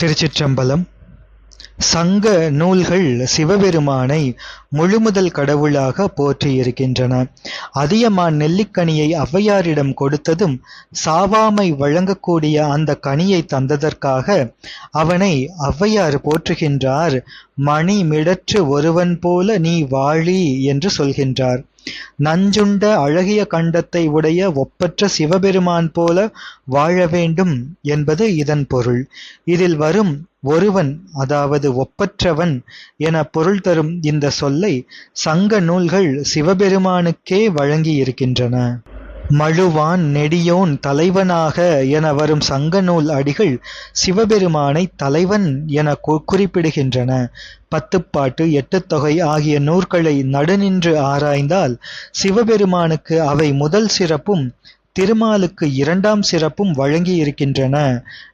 திருச்சிற்றம்பலம். சங்க நூல்கள் சிவபெருமானை முழுமுதல் கடவுளாக போற்றியிருக்கின்றன. அதியமான் நெல்லிக்கனியை ஔவையாரிடம் கொடுத்ததும் சாவாமை வழங்கக்கூடிய அந்த கனியை தந்ததற்காக அவனை ஔவையார் போற்றுகின்றார் மணி மிடற்று ஒருவன் போல நீ வாழி என்று சொல்கின்றார். நஞ்சுண்ட அழகிய கண்டத்தை உடைய ஒப்பற்ற சிவபெருமான் போல வாழ வேண்டும் என்பது இதன் பொருள். இதில் வரும் ஒருவன் அதாவது ஒப்பற்றவன் என பொருள் தரும் இந்த சொல்லை சங்க நூல்கள் சிவபெருமானுக்கே வழங்கி இருக்கின்றன மழுவான் நெடியோன் தலைவனாக என வரும் சங்க நூல் அடிகள் சிவபெருமானை தலைவன் என குறிப்பிடுகின்றன. பத்துப்பாட்டு எட்டுத்தொகை ஆகிய நூற்களை நடுநின்று ஆராய்ந்தால் சிவபெருமானுக்கு அவை முதல் சிறப்பும் திருமாலுக்கு இரண்டாம் சிறப்பும் வழங்கி இருக்கின்றன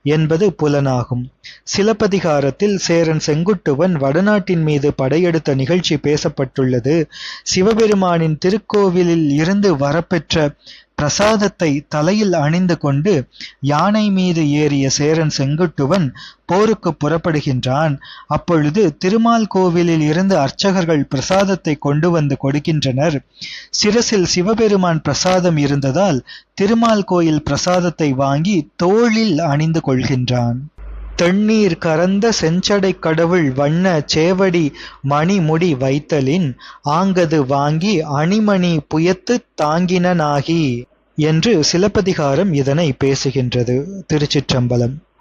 என்பது புலனாகும். சிலப்பதிகாரத்தில் சேரன் செங்குட்டுவன் வடநாட்டின் மீது படையெடுத்த நிகழ்ச்சி பேசப்பட்டுள்ளது. சிவபெருமானின் திருக்கோவிலில் இருந்து வரப்பெற்ற பிரசாதத்தை தலையில் அணிந்து கொண்டு யானை மீது ஏறிய சேரன் செங்குட்டுவன் போருக்கு புறப்படுகின்றான். அப்பொழுது திருமால் கோவிலில் இருந்து அர்ச்சகர்கள் பிரசாதத்தை கொண்டு வந்து கொடுக்கின்றனர். சிரசில் சிவபெருமான் பிரசாதம் இருந்ததால் திருமால் கோயில் பிரசாதத்தை வாங்கி தோளில் அணிந்து கொள்கின்றான். தண்ணீர் கரந்த செஞ்சடை கடவுள் வண்ண சேவடி மணிமுடி வைத்தலின் ஆங்கது வாங்கி அணிமணி புயத்து தாங்கினனாகி என்று சிலப்பதிகாரம் இதனை பேசுகின்றது. திருச்சிற்றம்பலம்.